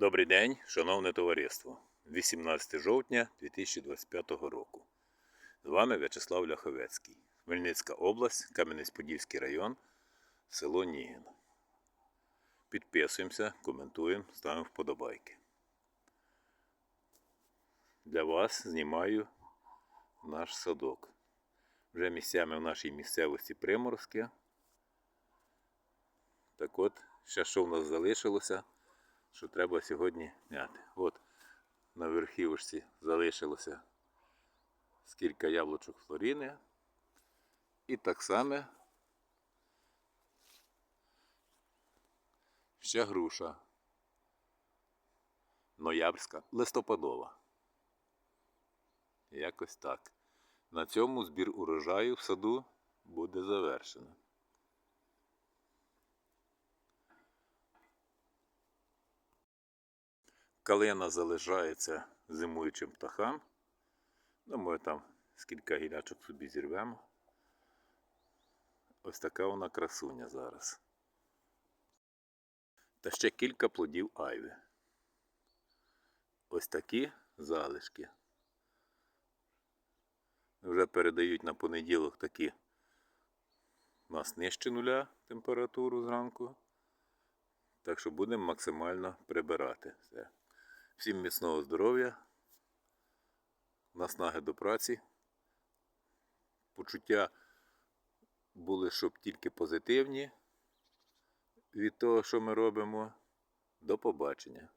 Добрий день, шановне товариство. 18 жовтня 2025 року. З вами В'ячеслав Ляховецький. Хмельницька область, Кам'янець-Подільський район, село Нігін. Підписуємося, коментуємо, ставимо вподобайки. Для вас знімаю наш садок. Вже місцями в нашій місцевості приморське. Так от, ще що в нас залишилося, що треба сьогодні зняти. От на верхівочці залишилося скільки яблучок флоріни. І так само ще груша. Ноябрьська, листопадова. Якось так. На цьому збір урожаю в саду буде завершено. Калина залишається зимуючим птахам. Думаю, там скільки гілячок собі зірвемо. Ось така вона красуня зараз. Та ще кілька плодів айви. Ось такі залишки. Вже передають на понеділок такі у нас нижче нуля температуру зранку. Так що будемо максимально прибирати все. Всім міцного здоров'я, наснаги до праці. Почуття були, щоб тільки позитивні від того, що ми робимо. До побачення.